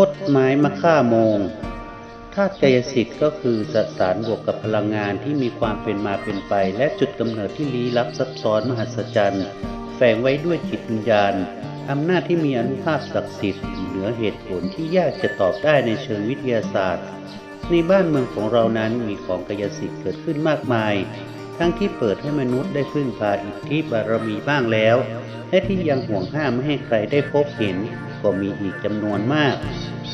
พดไม้มะค่าโมงธาตุกายสิทธิ์ก็คือสสารบวกกับพลังงานที่มีความเป็นมาเป็นไป และจุดกำเนิดที่ลี้ลับซับซ้อนมหัศจรรย์ แฝงไว้ด้วยจิตวิญญาณอำนาจที่มีอนุภาพศักดิ์สิทธิ์เหนือเหตุผลที่ยากจะตอบได้ในเชิงวิทยาศาสตร์ ในบ้านเมืองของเรานั้นมีของกายสิทธิ์เกิดขึ้นมากมาย ทั้งที่เปิดให้มนุษย์ได้พึ่งพาอิทธิบารมีบ้างแล้ว และที่ยังห่วงห้ามไม่ให้ใครได้พบเห็นก็มีอีกจำนวนมาก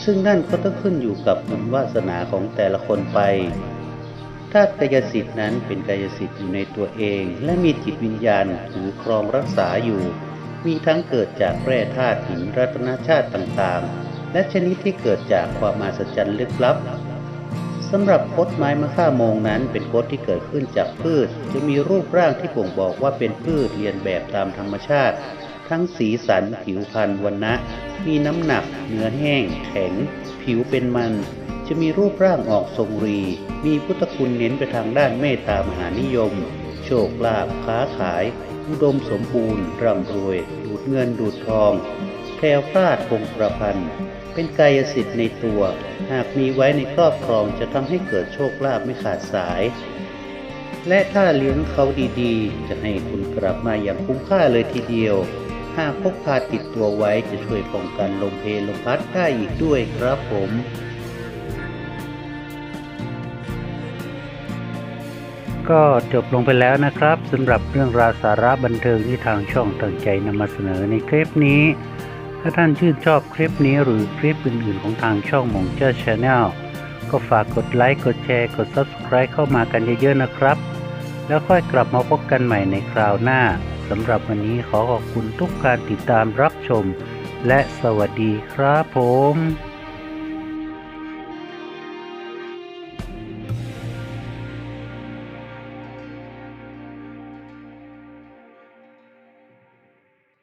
ซึ่งนั่นก็ต้องขึ้นอยู่กับบุญวาสนาของแต่ละคนไปธาตุกายสิทธิ์นั้นเป็นกายสิทธิ์อยู่ในตัวเอง และมีจิตวิญญาณถือครองรักษาอยู่ มีทั้งเกิดจากแร่ธาตุหินรัตนชาติต่างๆ และชนิดที่เกิดจากความมหัศจรรย์ลึกลับสำหรับคดไม้มะค่ามงนั้นเป็นคดที่เกิดขึ้นจากพืช จะมีรูปร่างที่บ่งบอกว่าเป็นพืชเรียนแบบตามธรรมชาติ ทั้งสีสันผิวพรรณวันนะมีน้ำหนักเนื้อแห้ง แข็ง ผิวเป็นมัน จะมีรูปร่างออกทรงรี มีพุทธคุณเน้นไปทางด้านเมตตามหานิยม โชคลาภค้าขาย อุดมสมบูรณ์ร่ำรวย ดูดเงินดูดทองแคล้วคลาดคงกระพันเป็นกายสิทธิ์ในตัว หากมีไว้ในครอบครองจะทำให้เกิดโชคลาภไม่ขาดสาย และถ้าเลี้ยงเขาดีๆ จะให้คุณกลับมาอย่างคุ้มค่าเลยทีเดียว หากพกพาติดตัวไว้จะช่วยป้องกันลมเพลลมพัดได้อีกด้วยครับผมก็จบลงไปแล้วนะครับสำหรับเรื่องราวสาระบันเทิงที่ทางช่องตั้งใจนำมาเสนอในคลิปนี้ ถ้าท่านชื่นชอบคลิปนี้หรือคลิปอื่นๆของทางช่องมงเจ้าชาแนลก็ฝากกดไลค์กดแชร์ กด Subscribe เข้ามากันเยอะๆนะครับ แล้วค่อยกลับมาพบกันใหม่ในคราวหน้า สำหรับวันนี้ขอขอบคุณทุกการติดตามรับชม และสวัสดีครับผม